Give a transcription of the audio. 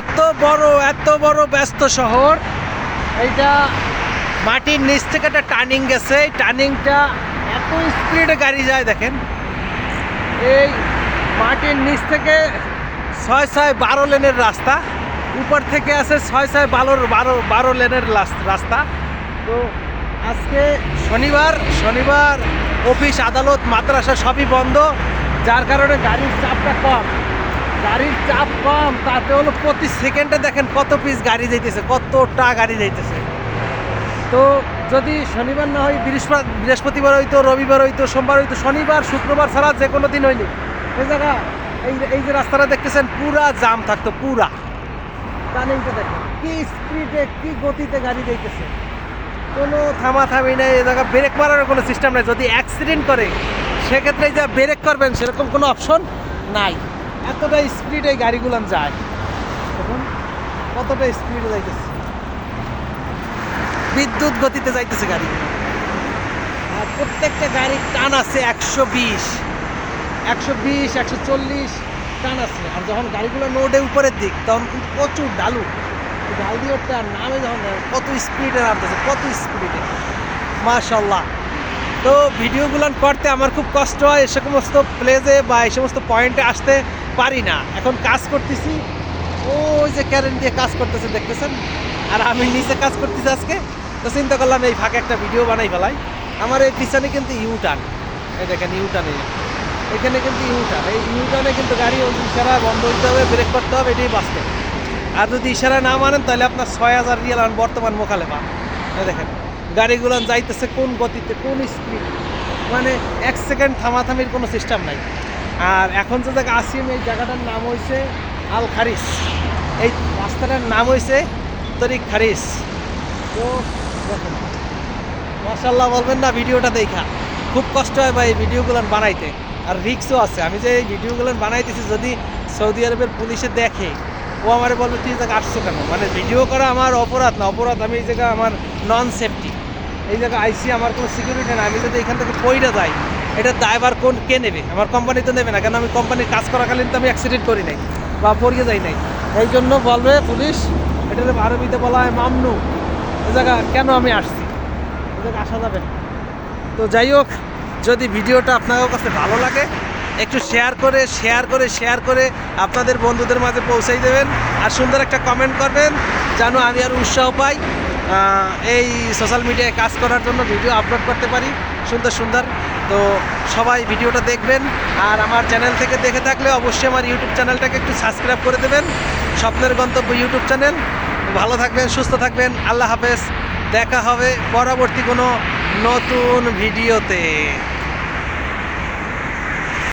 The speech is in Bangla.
এত বড় এত বড় ব্যস্ত শহর। এইটা মাটির নিচ থেকে একটা টার্নিং গেছে। এই টার্নিংটা এত স্পিডে গাড়ি যায় দেখেন। এই মাটির নিচ থেকে ছয় ছয় বারো লেনের রাস্তা। উপর থেকে আছে ছয় ছয় বারো বারো বারো লেনের রাস্তা। তো আজকে শনিবার শনিবার, অফিস, আদালত, মাদ্রাসা সবই বন্ধ। যার কারণে গাড়ির চাপটা কম। গাড়ির চাপ কম, তাতে হলো প্রতি সেকেন্ডে দেখেন কত পিস গাড়ি যাইতেছে, কতটা গাড়ি যাইতেছে। তো যদি শনিবার না হয় বৃহস্পতি বৃহস্পতিবার হইতো, রবিবার হইতো, সোমবার হইতো, শনিবার, শুক্রবার ছাড়া যে কোনো দিন হইনি এই জায়গা, এই এই যে রাস্তাটা দেখতেছেন, পুরা জাম থাকতো, পুরা। টার্নিংটা দেখেন, কি স্পিডে কি গতিতে গাড়ি যাইতেছে। কোনো থামাথামি নেই, এই জায়গা ব্রেক মারার কোনো সিস্টেম নাই। যদি অ্যাক্সিডেন্ট করে, সেক্ষেত্রে যা ব্রেক করবেন, সেরকম কোনো অপশন নাই। এতটা স্পিডে এই গাড়িগুলো যায় দেখুন, কতটা স্পিডে যাইতেছে। বিদ্যুৎ গতিতে যাইতেছে গাড়ি আর প্রত্যেকটা গাড়ির টান আছে একশো বিশ। একশো বিশ, একশো চল্লিশ টান আছে। আর যখন গাড়িগুলো নোডে উপরের দিক, তখন কিন্তু প্রচুর ডালু। ডাল দিয়ে আর নামে যখন কত স্পিডে নামতেছে, কত স্পিডে মাশাল্লাহ তো ভিডিওগুলো করতে আমার খুব কষ্ট হয় এই সমস্ত প্লেসে বা এই সমস্ত পয়েন্টে আসতে। পারি না। এখন কাজ করতেছি। ওই যে ক্যারেন দিয়ে কাজ করতেছে, দেখতেছেন? আর আমি নিচে কাজ করতেছি আজকে। তো চিন্তা করলাম, এই ফাঁকে একটা ভিডিও বানাই ফেলাই। আমার এই পিছনে কিন্তু ইউটার্ন এই দেখেন ইউটার্নে এখানে কিন্তু ইউটার্ন এই ইউটার্নে কিন্তু গাড়ি ইশারা বন্ধ হতে হবে ব্রেক করতে হবে, এটাই বাস্তব আর যদি ইশারা না মানেন, তাহলে আপনার ছয় হাজার রিয়াল আন বর্তমান মোকালেমা এই দেখেন, গাড়িগুলো যাইতেছে কোন গতিতে, কোন স্পিড মানে এক সেকেন্ড থামাথামির কোনো সিস্টেম নাই। আর এখন যে জায়গা আসি আমি এই জায়গাটার নাম হয়েছে আল খারিস। এই রাস্তাটার নাম হয়েছে তরিক খারিস। তো দেখেন মাসাল্লাহ বলবেন না ভিডিওটা দেখা। খুব কষ্ট হয় ভাই এই ভিডিওগুলো বানাইতে। আর রিক্সও আছে। আমি যে এই ভিডিওগুলো বানাইতেছি, যদি সৌদি আরবের পুলিশে দেখে, ও আমারে বলবে, তুই এই জায়গায় আসছো কেন? মানে ভিডিও করা আমার অপরাধ না। অপরাধ, আমি এই জায়গায় আমার নন সেফটি এই জায়গায় আইসি, আমার কোনো সিকিউরিটি না আমি যদি এখান থেকে পইরা যাই এটা দায়বার কোন, কে নেবে? আমার কোম্পানি তো নেবে না, কেন আমি কোম্পানির কাজ করাকালীন তো আমি অ্যাক্সিডেন্ট করি নাই বা পড়িয়ে যাই নাই। এই জন্য বলবে পুলিশ, এটা আরবিতে বলা হয় মামনু। এ জায়গা কেন আমি আসছি? এই জায়গায় আসা যাবে তো যাই হোক, যদি ভিডিওটা আপনাদের কাছে ভালো লাগে, একটু শেয়ার করে শেয়ার করে শেয়ার করে আপনাদের বন্ধুদের মাঝে পৌঁছাই দেবেন। আর সুন্দর একটা কমেন্ট করবেন, যেন আমি আর উৎসাহ পাই এই সোশ্যাল মিডিয়ায় কাজ করার জন্য ভিডিও আপলোড করতে পারি। সুন্দর সুন্দর। তো সবাই ভিডিওটা দেখবেন। আর আমার চ্যানেল থেকে দেখে থাকলে অবশ্যই আমার ইউটিউব চ্যানেলটাকে একটু সাবস্ক্রাইব করে দেবেন। স্বপ্নের গন্তব্য ইউটিউব চ্যানেল। ভালো থাকবেন, সুস্থ থাকবেন। আল্লাহ হাফেজ। দেখা হবে পরবর্তী কোনো নতুন ভিডিওতে।